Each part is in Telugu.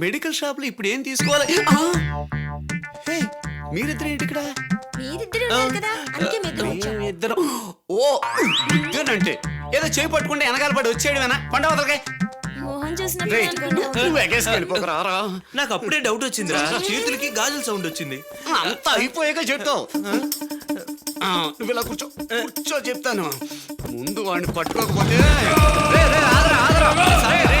మెడికల్ షాప్లో ఇప్పుడు ఏం తీసుకోవాలి? మీరిద్దరు ఇక్కడ? ఇద్దరు ఓ ఇద్దరు అంటే ఏదో చేయి పట్టుకుంటే వెనకాల పడి వచ్చేయడమేనా? పండవతలకాయ నువ్వు ఎగేసి వెళ్ళిపోకరా, రా. నాకు అప్పుడే డౌట్ వచ్చిందిరా. చేతులకి గాజుల సౌండ్ వచ్చింది. అంతా అయిపోయాక చెప్తావు. ఆ, నువ్వు ఇలా కూర్చో కూర్చో చెప్తాను. ముందు వాడిని పట్టుకోకపోతే ఆగరా, ఆగరా. సరే.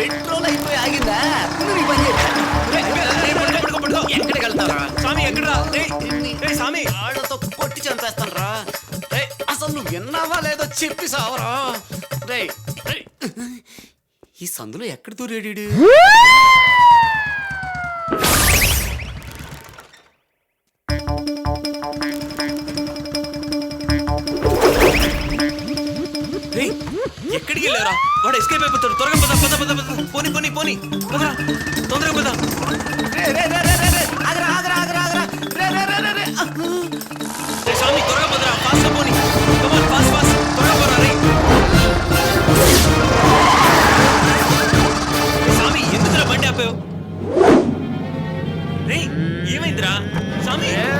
పెట్రోల్ అయిపోయి ఆగిందా? నువ్వు పని. ఎక్కడికి వెళ్తారా స్వామి స్వామి. ఆడతో కొట్టి చంపేస్తాను రా అసలు నువ్వు విన్నావా లేదో చెప్పి సావరా. రే ఈ సందులో ఎక్కడ దూరేడు ఎక్కడికి వెళ్ళారా వాడు ఎస్కేప్ అయిపోతాడు. త్వరగా పద పద పద పద. పోని పోని పోని పదరా తొందరగా పద రే రే రే రే రే రే ఆగరా ఆగరా ఆగరా ఆగరా రే రే రే రే రే రేయ్ స్వామి త్వరగా పదరా ఫాస్ట్గా పోని కమాన్ ఫాస్ట్ ఫాస్ట్ త్వరగా పదరా రేయ్ రేయ్, స్వామి ఎందుకురా బండి ఆపావు రేయ్ ఏమైందిరా స్వామి రేయ్ రేయ్,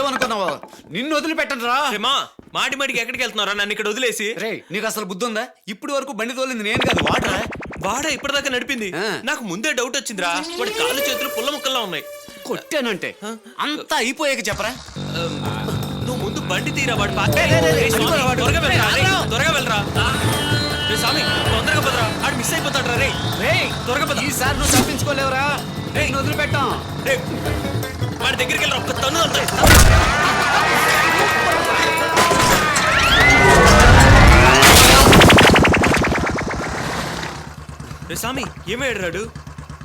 ఏమనుకున్నావు నిన్ను వదిలిపెట్టను రా రే మా మాటి మాటికి ఎక్కడికి వెళ్తున్నారా నన్ను ఇక్కడ వదిలేసి. రే నీకు అసలు బుద్ధి ఉందా ఇప్పటి వరకు బండి తోలింది నేను కాదు వాడరా. వాడా ఇప్పటిదాకా నడిపింది. నాకు ముందే డౌట్ వచ్చిందిరా. వాడి కాళ్ళు చేతులు పుల్ల ముక్కల్లా ఉన్నాయి. కొట్టానంటే. అంతా అయిపోయాక చెప్పరా? నువ్వు ముందు బండి తీరా వాడు రే, రే, రే, త్వరగా వెళ్ళరా రే. త్వరగా రే స్వామి తొందరగా పదరా. ఆడు మిస్ అయిపోతాడు రే రేయ్ త్వరగా పద. ఈసారి నువ్వు తప్పించుకోలేవురా. నేను వదిలిపెట్టాం. రే వాడి దగ్గరికి వెళ్ళరా ఒక్క అంతే రే స్వామి ఏమయ్యాడు రాడు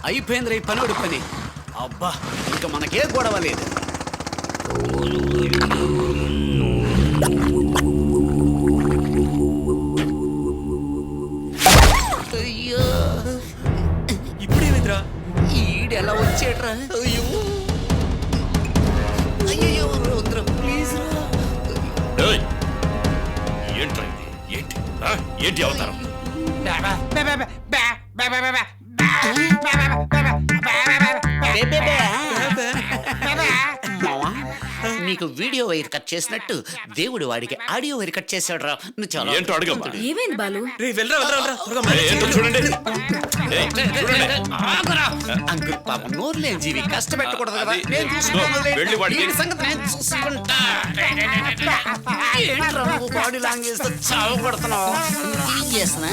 అయిపోయింది రే పనివాడి పని. అబ్బా. ఇంకా మనకే గొడవ లేదు. ఏంటి అవతారం నీకు వీడియో వైర్ కట్ చేసినట్టు దేవుడు వాడికి ఆడియో వైర్ కట్ చేశాడు రా నువ్వు చాలా ఏంటో అడగమ్మా ఏమైంది బాలు? రే వెళ్ళరా వెళ్ళరా వెళ్ళరా త్వరగా ఏయ్, ఏంటో చూడండి. ఏయ్, చూడండి. ఆగురా. అంకుల్ పాపం నోరు లేని జీవి కష్టపెట్టకూడదు కదా. అది- నేను చూసుకుంటాను లే. వెళ్ళి వాడికి- వీడి సంగతి నేను చూసుకుంటా. ఏంట్రా నువ్వు బాడీ లాంగ్వేజ్తో చావు కొడుతున్నావు? చేస్తున్నా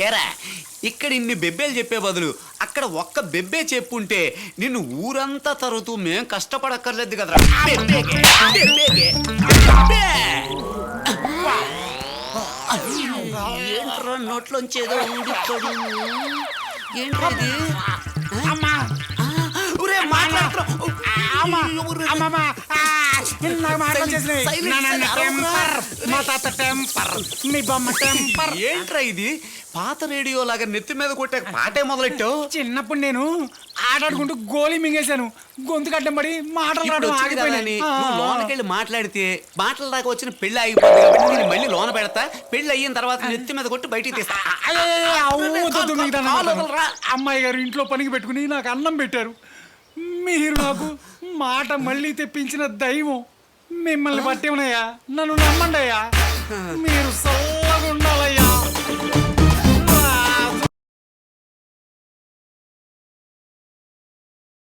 ఏరా ఇక్కడ ఇన్ని బెబ్బేలు చెప్పే బదులు అక్కడ ఒక్క బెబ్బే చెప్పుంటే నిన్ను ఊరంతా తరుగుతూ మేం కష్టపడక్కర్లేదు కదరా. ఏంట్రా నోట్లోంచి ఏదో నాకు మాట వచ్చేసినాయి. Silence, నా నాన్న silence. టెంపర్ మా తాత టెంపర్ మీ బొమ్మ టెంపర్ ఏంట్రా ఇది? పాత రేడియో లాగా నెత్తి మీద కొట్టే పాటే మొదలెట్టావు? చిన్నప్పుడు నేను ఆటాడుకుంటూ గోళీ మింగేశాను. గొంతు కట్టం పడి మాటలు రావడం వచ్చింది కదా అని ఆగిపోయినాయి. నువ్వు ఆ. లోనకెళ్ళి మాట్లాడితే మాటల దాకా వచ్చిన పెళ్ళి ఆగిపోతుంది కాబట్టి నేను మళ్ళీ లోన పెడతా. పెళ్ళి అయిన తర్వాత నెత్తి మీద కొట్టి బయటికి తీస్తా. అమ్మాయి గారు ఇంట్లో పనికి పెట్టుకుని నాకు అన్నం పెట్టారు మీరు నాకు మాట మళ్ళీ తెప్పించిన దైవం మిమ్మల్ని పట్టేమనయ్యా నన్ను నమ్మండి అయ్యా. మీ